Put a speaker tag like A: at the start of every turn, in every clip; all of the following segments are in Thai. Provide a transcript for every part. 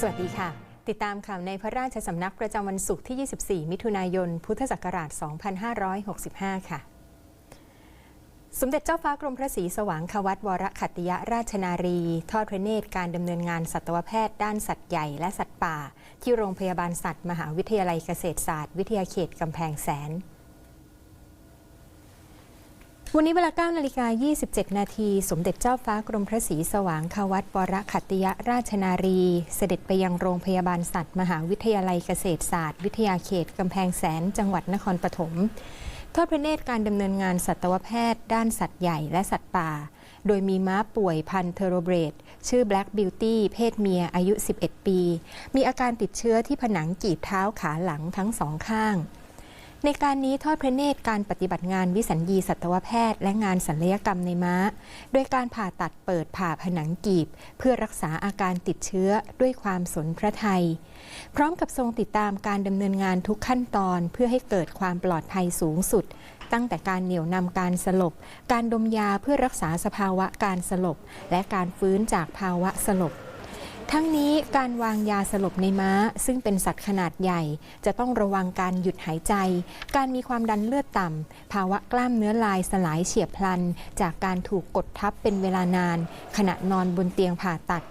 A: สวัสดีค่ะ ติดตามข่าวในพระราชสำนักประจำวันศุกร์ที่ 24 มิถุนายน พุทธศักราช 2565 ค่ะ สมเด็จเจ้าฟ้ากรมพระศรีสว่างควัตวรขัตติยราชนารี ทอดพระเนตรการดำเนินงานสัตวแพทย์ด้านสัตว์ใหญ่และสัตว์ป่า ที่โรงพยาบาลสัตว์ มหาวิทยาลัยเกษตรศาสตร์ วิทยาเขตกำแพงแสน วันนี้เวลา9นาฬิกา27 นาที สมเด็จเจ้าฟ้ากรมพระศรีสว่างควัตวรขัตติยราชนารี เสด็จไปยังโรงพยาบาลสัตว์ มหาวิทยาลัยเกษตรศาสตร์ วิทยาเขตกำแพงแสน จังหวัดนครปฐมทอดพระเนตรการดำเนินงานสัตวแพทย์ ด้านสัตว์ใหญ่และสัตว์ป่า โดยมีม้าป่วยพันธุ์เทอโรเบรด ชื่อ Black Beauty เพศเมียอายุ 11 ปี มีอาการติดเชื้อที่ผนังกีบเท้าขาหลังทั้งสองข้าง ในการนี้ทอดพระเนตรการปฏิบัติงานวิสัญญีสัตวแพทย์ และงานศัลยกรรมในม้า โดยการผ่าตัดเปิดผ่าผนังกีบ เพื่อรักษาอาการติดเชื้อด้วยความสนพระไทย พร้อมกับทรงติดตามการดำเนินงานทุกขั้นตอนเพื่อให้เกิดความปลอดภัยสูงสุด ตั้งแต่การเหนี่ยวนำการสลบ การดมยาเพื่อรักษาสภาวะการสลบ และการฟื้นจากภาวะสลบ ทั้งนี้การวางยาสลบในม้า ซึ่งเป็นสัตว์ขนาดใหญ่ จะต้องระวังการหยุดหายใจ การมีความดันเลือดต่ำ ภาวะกล้ามเนื้อลายสลายเฉียบพลัน จากการถูกกดทับเป็นเวลานาน ขณะนอนบนเตียงผ่าตัด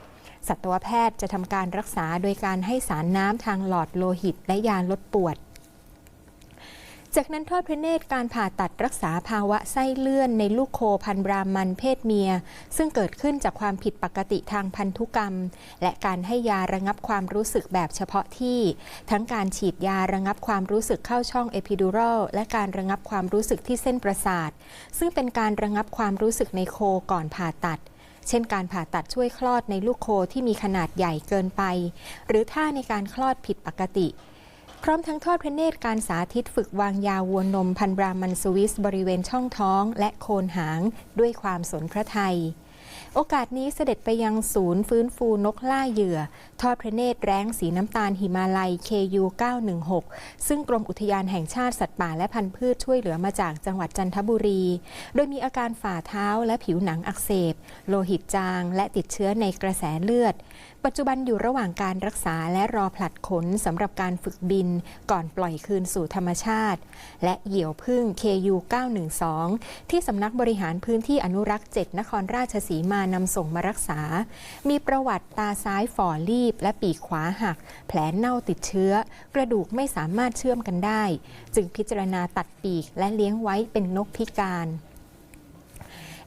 A: สัตวแพทย์จะทำการรักษาโดยการให้สารน้ำทางหลอดโลหิตและยาลดปวด จากนั้นทอดพระเนตรการผ่าตัดรักษาภาวะไส้เลื่อนในลูกโคพันธุ์บรามันเพศเมีย ซึ่งเกิดขึ้นจากความผิดปกติทางพันธุกรรม และการให้ยาระงับความรู้สึกแบบเฉพาะที่ ทั้งการฉีดยาระงับความรู้สึกเข้าช่องเอพิดูรัลและการระงับความรู้สึกที่เส้นประสาท ซึ่งเป็นการระงับความรู้สึกในโคก่อนผ่าตัดเช่นการผ่าตัดช่วยคลอดในลูกโคที่มีขนาดใหญ่เกินไป หรือท่าในการคลอดผิดปกติ พร้อมทั้งทอดพระเนตรการสาธิตฝึกวางยาวัวนมพันบรามันสวิส บริเวณช่องท้องและโคนหางด้วยความสนพระไทย โอกาสนี้เสด็จไปยังศูนย์ฟื้นฟูนกล่าเหยื่อ ทอดพระเนตรแร้งสีน้ำตาลหิมาลัย KU 916 ซึ่งกรมอุทยานแห่งชาติสัตว์ป่าและพันธุ์พืชช่วยเหลือมาจากจังหวัดจันทบุรี โดยมีอาการฝ่าเท้าและผิวหนังอักเสบ โลหิตจาง และติดเชื้อในกระแสเลือด ปัจจุบันอยู่ระหว่างการรักษาและรอผลัดขนสำหรับการฝึกบิน ก่อนปล่อยคืนสู่ธรรมชาติ และเหยี่ยวพึ่ง KU 912 ที่สำนักบริหารพื้นที่อนุรักษ์ 7 นครราชสีมานำส่งมารักษา มีประวัติตาซ้ายฝ่อรีบและปีกขวาหัก แผลเน่าติดเชื้อ กระดูกไม่สามารถเชื่อมกันได้ จึงพิจารณาตัดปีกและเลี้ยงไว้เป็นนกพิการ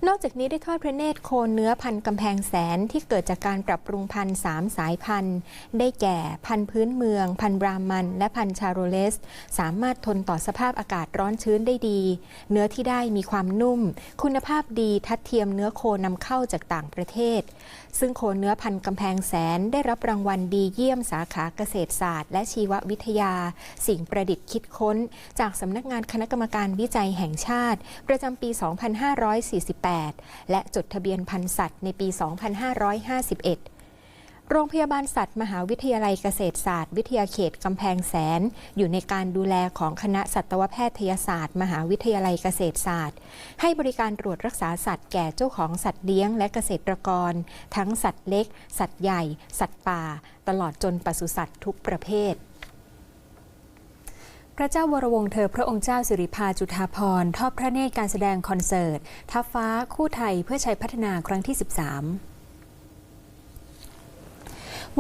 A: นอกจากนี้ได้ทอดพระเนตรโคเนื้อพันกำแพงแสนที่เกิดจากการปรับปรุงพันสามสายพันธุ์ ได้แก่พันธุ์พื้นเมือง พันธุ์บรามัน และพันธุ์ชาโรเลส สามารถทนต่อสภาพอากาศร้อนชื้นได้ดี เนื้อที่ได้มีความนุ่ม คุณภาพดีทัดเทียมเนื้อโคนำเข้าจากต่างประเทศ ซึ่งโคเนื้อพันกำแพงแสนได้รับรางวัลดีเยี่ยมสาขาเกษตรศาสตร์ และชีววิทยา สิ่งประดิษฐ์คิดค้น จากสำนักงานคณะกรรมการวิจัยแห่งชาติ ประจำปี 2548และจดทะเบียนพันธุ์สัตว์ในปี 2551โรงพยาบาลสัตว์มหาวิทยาลัยเกษตรศาสตร์ วิทยาเขตกำแพงแสน อยู่ในการดูแลของคณะสัตวแพทยศาสตร์ มหาวิทยาลัยเกษตรศาสตร์ ให้บริการตรวจรักษาสัตว์แก่เจ้าของสัตว์เลี้ยงและเกษตรกร ทั้งสัตว์เล็ก สัตว์ใหญ่ สัตว์ป่า ตลอดจนปศุสัตว์ทุกประเภท
B: พระเจ้าวรวงศ์เธอพระองค์เจ้าสิริพาจุฑาภรณ์ทอดพระเนตรการแสดงคอนเสิร์ต ทัฟฟ้าคู่ไทยเพื่อใช้พัฒนาครั้งที่ 13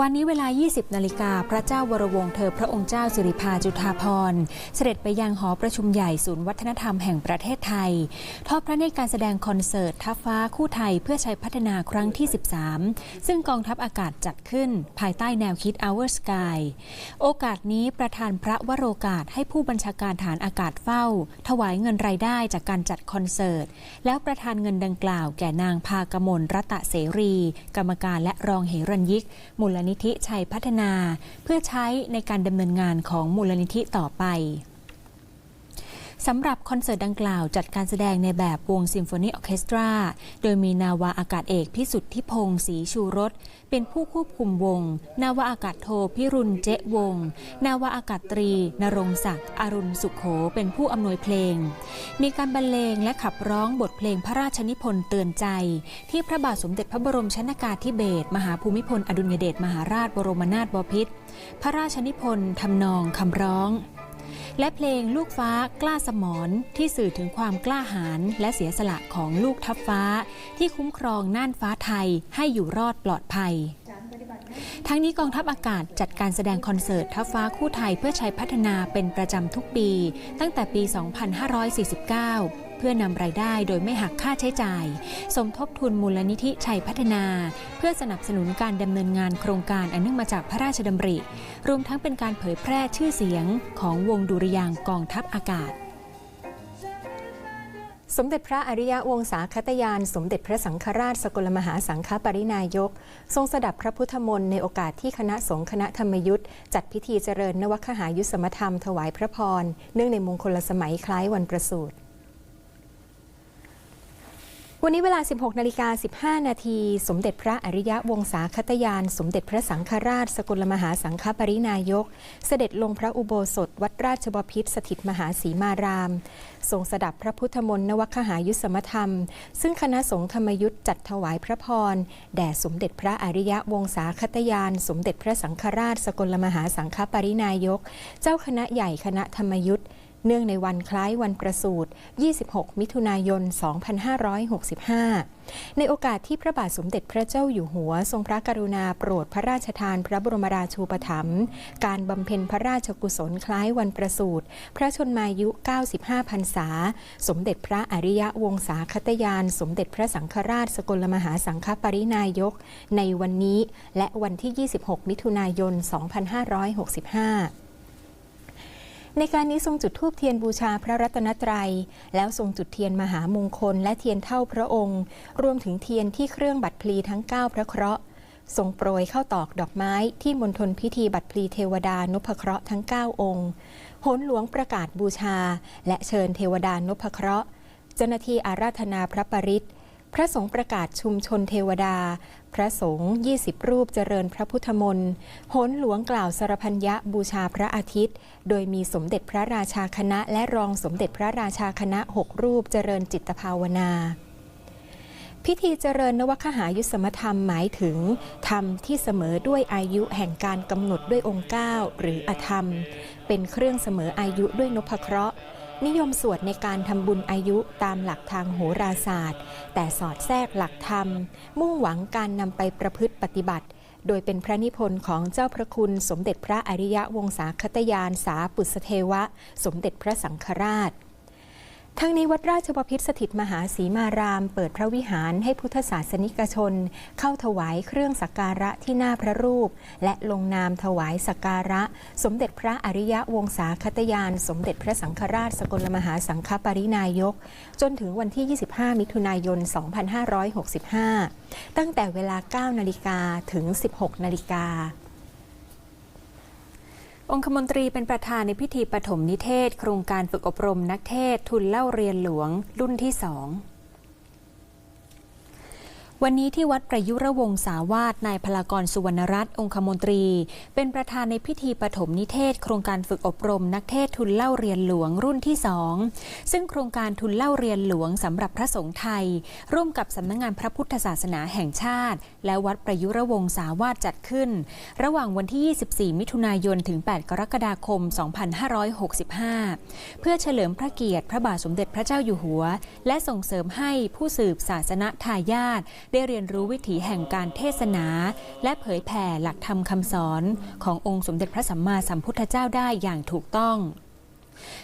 B: วันนี้เวลา 20 นาฬิกา พระเจ้าวรวงศ์เธอพระองค์เจ้าสิริภาจุฑาภรณ์เสด็จไปยังหอประชุมใหญ่ศูนย์วัฒนธรรมแห่งประเทศไทย ทอดพระเนตรการแสดงคอนเสิร์ตทัพฟ้าคู่ไทยเพื่อใชัยพัฒนาครั้งที่ 13 ซึ่งกองทัพอากาศจัดขึ้น ภายใต้แนวคิด Our Sky โอกาสนี้ประธานพระวโรกาสให้ผู้บัญชาการฐานอากาศเฝ้า ถวายเงินรายได้จากการจัดคอนเสิร์ต แล้วประธานเงินดังกล่าวแก่นางพากมลรัตะเสรี กรรมการและรองเหรัญยิกมูลนิธิชัยพัฒนา เพื่อใช้ในการดำเนินงานของมูลนิธิต่อไป สำหรับคอนเสิร์ตดังกล่าวจัดการแสดงในแบบวงซิมโฟนีออเคสตรา โดยมีนาวาอากาศเอกพิสุทธิพงศ์ศรีชูรส เป็นผู้ควบคุมวง นาวาอากาศโทพิรุณเจ๊วง นาวาอากาศตรี นรงศักดิ์อรุณสุขโขเป็นผู้อำนวยเพลง มีการบรรเลงและขับร้องบทเพลงพระราชนิพนธ์เตือนใจ ที่พระบาทสมเด็จพระบรมชนากาธิเบศรมหาภูมิพลอดุลยเดชมหาราชบรมนาถบพิตรพระราชนิพนธ์ทำนองคำร้อง และเพลงลูกฟ้ากล้าสมอนที่สื่อถึงความกล้าหาญและเสียสละของลูกทัพฟ้า ที่คุ้มครองน่านฟ้าไทยให้อยู่รอดปลอดภัย ทั้งนี้กองทัพอากาศจัดการแสดงคอนเสิร์ตทัพฟ้าคู่ไทยเพื่อใช้พัฒนาเป็นประจำทุกปี ตั้งแต่ปี 2549 เพื่อนำรายได้โดยไม่หักค่าใช้จ่าย สมทบทุนมูลนิธิชัยพัฒนา เพื่อสนับสนุนการดำเนินงานโครงการอันเนื่องมาจากพระราชดำริ รวมทั้งเป็นการเผยแพร่ชื่อเสียงของวงดุริยางกองทัพอากาศ
A: สมเด็จพระอริยวงศาคตยาน สมเด็จพระสังฆราช สกลมหาสังฆปรินายก ทรงสดับพระพุทธมนต์ในโอกาสที่คณะสงฆ์คณะธรรมยุทธ์จัดพิธีเจริญนวคหายุสมธรรมถวายพระพร เนื่องในมงคลสมัยคล้ายวันประสูติ วันนี้เวลา 16นาฬิกา15 นาทีสมเด็จพระอริยะวงศาคตยาน สมเด็จพระสังฆราช สกลมหาสังฆปรินายก เสด็จลงพระอุโบสถ วัดราชบพิตรสถิตมหาสีมาราม ทรงสดับพระพุทธมนต์นวคหายุสมธรรม ซึ่งคณะสงฆ์ธรรมยุทธ์จัดถวายพระพร แด่สมเด็จพระอริยะวงศาคตยาน สมเด็จพระสังฆราช สกลมหาสังฆปรินายก เจ้าคณะใหญ่คณะธรรมยุทธ์ เนื่องในวันคล้ายวันประสูติ 26 มิถุนายน 2565 ในโอกาสที่พระบาทสมเด็จพระเจ้าอยู่หัว ทรงพระกรุณาโปรดพระราชทานพระบรมราชูปถัมภ์ การบำเพ็ญพระราชกุศลคล้ายวันประสูติ พระชนมายุ 95 พรรษา สมเด็จพระอริยวงศาคตยาน สมเด็จพระสังฆราชสกลมหาสังฆปรินายก ในวันนี้และวันที่ 26 มิถุนายน 2565 ในการนี้ทรงจุดธูปเทียนบูชาพระรัตนตรัย แล้วทรงจุดเทียนมหามงคลและเทียนเท่าพระองค์ รวมถึงเทียนที่เครื่องบัตรพลีทั้ง 9 พระเคราะห์ทรงโปรยเข้าตอกดอกไม้ที่มณฑลพิธีบัตรพลีเทวดานพเคราะห์ทั้ง 9 องค์โหนหลวงประกาศบูชา และเชิญเทวดานพเคราะห์ เจ้าหน้าที่อาราธนาพระปริตร พระสงฆ์ประกาศชุมชนเทวดา พระสงฆ์20 รูปเจริญพระพุทธมนต์โหนหลวงกล่าวสารพัญญะบูชาพระอาทิตย์ โดยมีสมเด็จพระราชาคณะ และรองสมเด็จพระราชาคณะ 6 รูปเจริญจิตภาวนาพิธีเจริญนวคหายุสมธรรมหมายถึง ธรรมที่เสมอด้วยอายุแห่งการกำหนดด้วยองค์เก้าหรืออธรรม เป็นเครื่องเสมออายุด้วยนพเคราะห์ นิยมสวดในการทำบุญอายุตามหลักทางโหราศาสตร์ แต่สอดแทรกหลักธรรม มุ่งหวังการนำไปประพฤติปฏิบัติ โดยเป็นพระนิพนธ์ของเจ้าพระคุณสมเด็จพระอริยะวงศาคตยานสาปุสเทวะ สมเด็จพระสังฆราช ทั้งนี้วัดราชบพิตรสถิตมหาสีมาราม เปิดพระวิหารให้พุทธศาสนิกชน เข้าถวายเครื่องสักการะที่หน้าพระรูป และลงนามถวายสักการะ สมเด็จพระอริยะวงศาคตยาน สมเด็จพระสังฆราชสกลมหาสังฆปรินายก จนถึงวันที่ 25 มิถุนายน 2565 ตั้งแต่เวลา 9 นาฬิกาถึง 16 นาฬิกา
B: องคมนตรีเป็นประธานในพิธีปฐมนิเทศ โครงการฝึกอบรมนักเทศ ทุนเล่าเรียนหลวง รุ่นที่สอง วันนี้ที่วัดประยุรวงศาวาสนายพลากรสุวรรณรัตน์องคมนตรี เป็นประธานในพิธีปฐมนิเทศ โครงการฝึกอบรม นักเทศทุนเล่าเรียนหลวงรุ่นที่สองซึ่งโครงการทุนเล่าเรียนหลวงสำหรับพระสงฆ์ไทย ร่วมกับสำนักงงานพระพุทธศาสนาแห่งชาติ และวัดประยุรวงศาวาสจัดขึ้น ระหว่างวันที่ 24 มิถุนายนถึง 8 กรกฎาคม 2565 เพื่อเฉลิมพระเกียรติพระบาทสมเด็จพระเจ้าอยู่หัว และส่งเสริมให้ผู้สืบศาสนทายาทได้เรียนรู้วิถีแห่งการเทศนา และเผยแผ่หลักธรรมคำสอนขององค์สมเด็จพระสัมมาสัมพุทธเจ้าได้อย่างถูกต้อง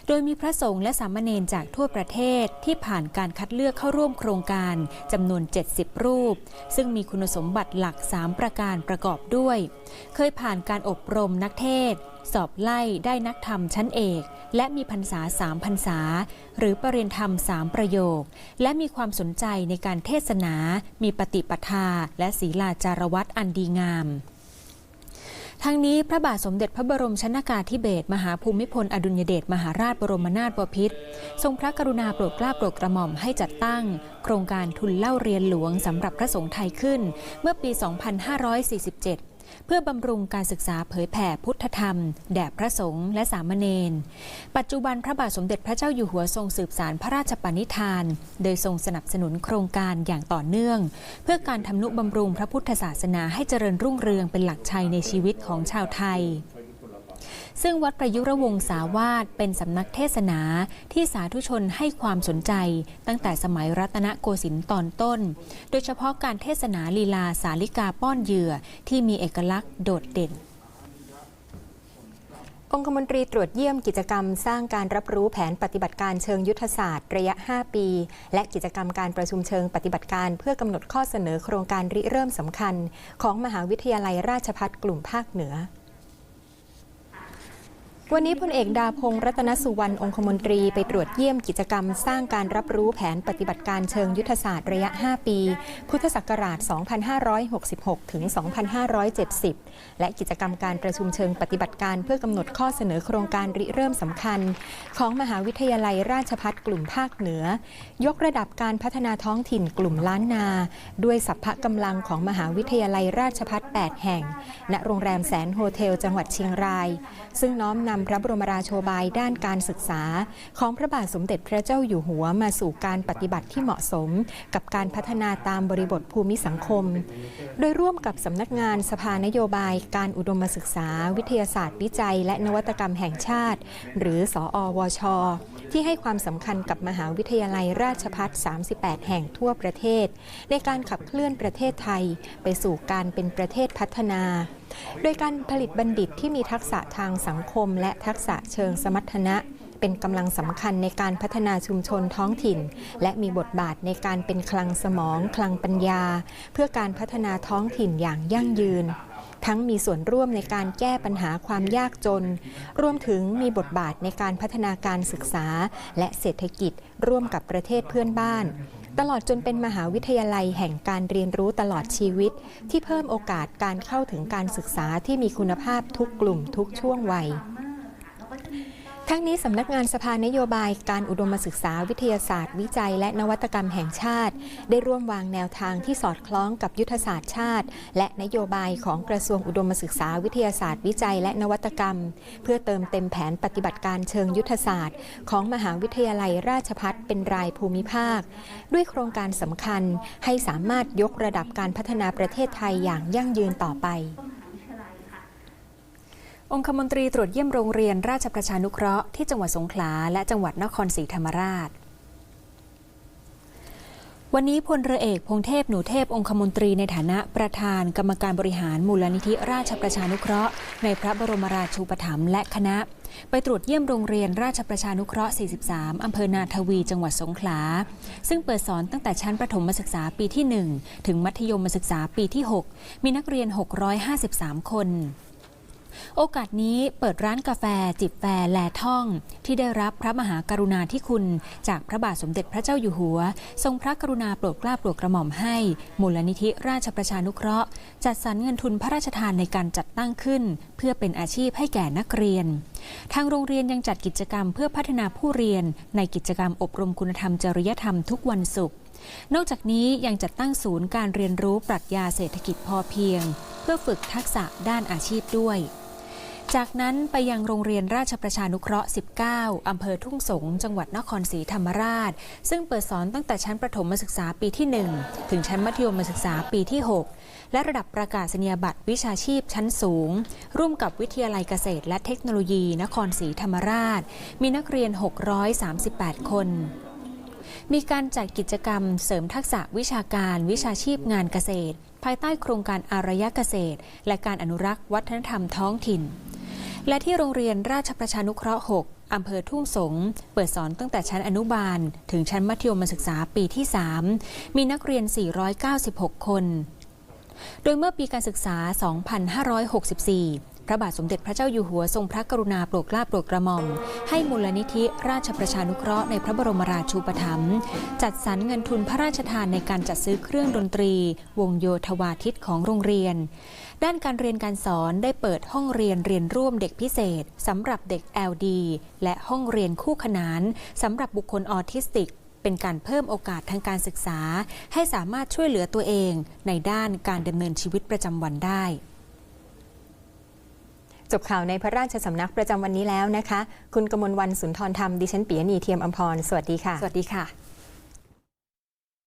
B: โดยมีพระสงฆ์และสามเณรจากทั่วประเทศที่ผ่านการคัดเลือกเข้าร่วมโครงการจำนวน 70 รูป ซึ่งมีคุณสมบัติหลัก 3 ประการประกอบด้วย เคยผ่านการอบรมนักเทศ สอบไล่ได้นักธรรมชั้นเอก และมีพรรษาสามพรรษา หรือปรริญญาธรรมสามประโยค และมีความสนใจในการเทศนา มีปฏิปทา และศีลาจารวัตอันดีงามทั้งนี้พระบาทสมเด็จพระบรมชนากาธิเบศรมหาภูมิพลอดุลยเดชมหาราชบรมนาถบพิตรทรงพระกรุณาโปรดเกล้าโปรดกระหม่อมให้จัดตั้ง โครงการทุนเล่าเรียนหลวงสำหรับพระสงฆ์ไทยขึ้น เมื่อปี 2547 เพื่อบำรุงการศึกษาเผยแผ่พุทธธรรม แด่พระสงฆ์และสามเณร ปัจจุบันพระบาทสมเด็จพระเจ้าอยู่หัวทรงสืบสารพระราชปณิธาน โดยทรงสนับสนุนโครงการอย่างต่อเนื่อง เพื่อการทำนุบำรุงพระพุทธศาสนาให้เจริญรุ่งเรืองเป็นหลักชัยในชีวิตของชาวไทย ซึ่งวัดประยุรวงศาวาสเป็นสำนักเทศนาที่สาธุชนให้ความสนใจ ตั้งแต่สมัยรัตนโกสินทร์ตอนต้น โดยเฉพาะการเทศนาลีลาสาลิกาป้อนเหยื่อที่มีเอกลักษณ์โดดเด่น
A: องคมนตรีตรวจเยี่ยมกิจกรรมสร้างการรับรู้แผนปฏิบัติการเชิงยุทธศาสตร์ ระยะ 5 ปี และกิจกรรมการประชุมเชิงปฏิบัติการ เพื่อกำหนดข้อเสนอโครงการริเริ่มสำคัญ ของมหาวิทยาลัยราชภัฏกลุ่มภาคเหนือ วันนี้พลเอกดาพงศ์รัตนสุวรรณองคมนตรีไปตรวจเยี่ยมกิจกรรม สร้างการรับรู้แผนปฏิบัติการเชิงยุทธศาสตร์ระยะ 5 ปี พุทธศักราช 2566 ถึง 2570 และกิจกรรมการประชุมเชิงปฏิบัติการเพื่อกำหนดข้อเสนอโครงการริเริ่มสำคัญ ของมหาวิทยาลัยราชภัฏกลุ่มภาคเหนือ ยกระดับการพัฒนาท้องถิ่นกลุ่มล้านนา ด้วยสัพพะกำลังของมหาวิทยาลัยราชภัฏ8แห่ง ณโรงแรมแสนโฮเทล จังหวัดเชียงราย ซึ่งน้อมนำพระบรมราโชบายด้านการศึกษา ของพระบาทสมเด็จพระเจ้าอยู่หัวมาสู่การปฏิบัติที่เหมาะสม กับการพัฒนาตามบริบทภูมิสังคม โดยร่วมกับสำนักงานสภานโยบายการอุดมศึกษา วิทยาศาสตร์วิจัย และนวัตกรรมแห่งชาติ หรือสอวช ที่ให้ความสำคัญกับมหาวิทยาลัยราชภัฏ38 แห่งทั่วประเทศ ในการขับเคลื่อนประเทศไทย ไปสู่การเป็นประเทศพัฒนา โดยการผลิตบัณฑิตที่มีทักษะทางสังคม และทักษะเชิงสมรรถนะเป็นกำลังสำคัญในการพัฒนาชุมชนท้องถิ่น และมีบทบาทในการเป็นคลังสมอง คลังปัญญา เพื่อการพัฒนาท้องถิ่นอย่างยั่งยืน ทั้งมีส่วนร่วมในการแก้ปัญหาความยากจน รวมถึงมีบทบาทในการพัฒนาการศึกษา และเศรษฐกิจร่วมกับประเทศเพื่อนบ้าน ตลอดจนเป็นมหาวิทยาลัยแห่งการเรียนรู้ตลอดชีวิต ที่เพิ่มโอกาสการเข้าถึงการศึกษาที่มีคุณภาพทุกกลุ่มทุกช่วงวัย ทั้งนี้สำนักงานสภานโยบายการอุดมศึกษาวิทยาศาสตร์ วิจัย และนวัตกรรมแห่งชาติ ได้ร่วมวางแนวทางที่สอดคล้องกับยุทธศาสตร์ชาติ และนโยบายของกระทรวงอุดมศึกษาวิทยาศาสตร์ วิจัย และนวัตกรรม เพื่อเติมเต็มแผนปฏิบัติการเชิงยุทธศาสตร์ ของมหาวิทยาลัยราชภัฏเป็นรายภูมิภาค ด้วยโครงการสำคัญให้สามารถยกระดับการพัฒนาประเทศไทยอย่างยั่งยืนต่อไป
B: องคมนตรีตรวจเยี่ยมโรงเรียนราชประชานุเคราะห์ที่จังหวัดสงขลาและจังหวัดนครศรีธรรมราช วันนี้พลเรือเอกพงเทพหนูเทพองคมนตรีในฐานะประธานกรรมการบริหารมูลนิธิราชประชานุเคราะห์ ในพระบรมราชูปถัมภ์และคณะ ไปตรวจเยี่ยมโรงเรียนราชประชานุเคราะห์ 43 อำเภอนาทวี จังหวัดสงขลา ซึ่งเปิดสอนตั้งแต่ชั้นประถมศึกษาปีที่ 1 ถึงมัธยมศึกษาปีที่ 6 มีนักเรียน 653 คน โอกาสนี้เปิดร้านกาแฟจิบแฟแลท่อง ที่ได้รับพระมหากรุณาธิคุณ จากพระบาทสมเด็จพระเจ้าอยู่หัว ทรงพระกรุณาโปรดเกล้าโปรดกระหม่อมให้ มูลนิธิราชประชานุเคราะห์ จัดสรรเงินทุนพระราชทานในการจัดตั้งขึ้น เพื่อเป็นอาชีพให้แก่นักเรียน ทางโรงเรียนยังจัดกิจกรรมเพื่อพัฒนาผู้เรียน ในกิจกรรมอบรมคุณธรรมจริยธรรมทุกวันศุกร์นอกจากนี้ยังจัดตั้งศูนย์การเรียนรู้ปรัชญาเศรษฐกิจพอเพียง เพื่อฝึกทักษะด้านอาชีพด้วย จากนั้นไปยังโรงเรียนราชประชานุเคราะห์ 19 อำเภอทุ่งสง จังหวัดนครศรีธรรมราช ซึ่งเปิดสอนตั้งแต่ชั้นประถมศึกษาปีที่ 1 ถึงชั้นมัธยมศึกษาปีที่ 6 และระดับประกาศนียบัตรวิชาชีพชั้นสูง ร่วมกับวิทยาลัยเกษตรและเทคโนโลยี นครศรีธรรมราช มีนักเรียน 638 คนมีการจัดกิจกรรมเสริมทักษะวิชาการวิชาชีพงานเกษตร ภายใต้โครงการอารยเกษตร และการอนุรักษ์วัฒนธรรมท้องถิ่น และที่โรงเรียนราชประชานุเคราะห์ 6 อำเภอทุ่งสง เปิดสอนตั้งแต่ชั้นอนุบาล ถึงชั้นมัธยมศึกษาปีที่ 3 มีนักเรียน 496 คน โดยเมื่อปีการศึกษา 2564 ระบาทสมเด็จพระเจ้าอยู่หัวทรงพระกรุณาโปรดเกล้าโปรดกระหม่อม ให้มูลนิธิราชประชานุเคราะห์ในพระบรมราชูปถัมภ์จัดสรรเงินทุนพระราชทานในการจัดซื้อเครื่องดนตรี วงโยธวาทิตของโรงเรียน ด้านการเรียนการสอนได้เปิดห้องเรียนเรียนร่วมเด็กพิเศษสำหรับเด็ก LD และห้องเรียนคู่ขนานสำหรับบุคคลออทิสติกเป็นการเพิ่มโอกาสทางการศึกษา ให้สามารถช่วยเหลือตัวเองในด้านการดำเนินชีวิตประจำวันได้
A: จบข่าวในพระราชสำนักประจำวันนี้แล้วนะคะ คุณกมลวันสุนทรธรรม ดิฉันปียณีเทียมอมพร สวัสดีค่ะ
B: สวัสดีค่ะ